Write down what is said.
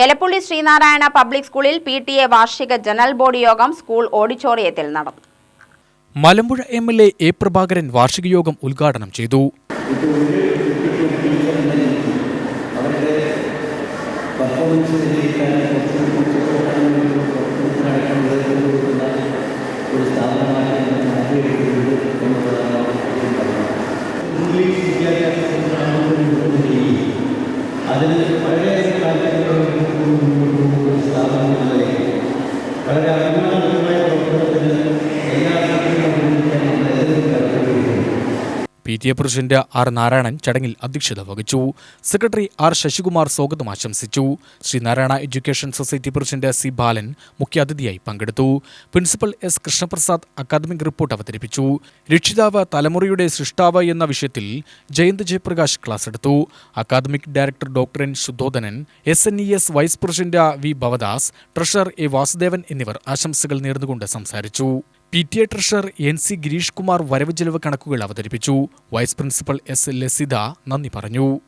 Elappully Sreenarayana public സ്കൂളിൽ P T A വാർഷിക general body യോഗം സ്കൂൾ ഓഡിറ്റോറിയത്തിൽ നടന്നു. Malampuzha M L A A Prabhakaran വാർഷിക യോഗം ഉദ്ഘാടനം ചെയ്തു. അവരുടെ പെർഫോമൻസ് വിജയിക്കാൻ ഒരു സ്ഥാപനമായി P T A president R Narayanan ചടങ്ങിൽ അധ്യക്ഷത വഹിച്ചു. സെക്രട്ടറി ആർ ശശികുമാർ സ്വാഗതം ആശംസിച്ചു. Sreenarayana education society president C Balan മുഖ്യാതിഥിയായി പങ്കെടുത്തു. Principal S Krishnaprasad academic report അവതരിപ്പിച്ചു. രക്ഷിതാവ് തലമുറയുടെ സൃഷ്ടാവ് എന്ന വിഷയത്തിൽ ജയന്ത് ജയപ്രകാശ് ക്ലാസ് എടുത്തു. Academic director doctor N Sudhodhanan S N E S vice president V Bhavadas treasurer A Vasudevan എന്നിവർ ആശംസകൾ നേർന്നുകൊണ്ട് സംസാരിച്ചു. P T A treasurer N C Girish Kumar വരവ് ചെലവ് കണക്കുകൾ അവതരിപ്പിച്ചു. വൈസ് പ്രിൻസിപ്പൽ എസ് ലസിത നന്ദി പറഞ്ഞു.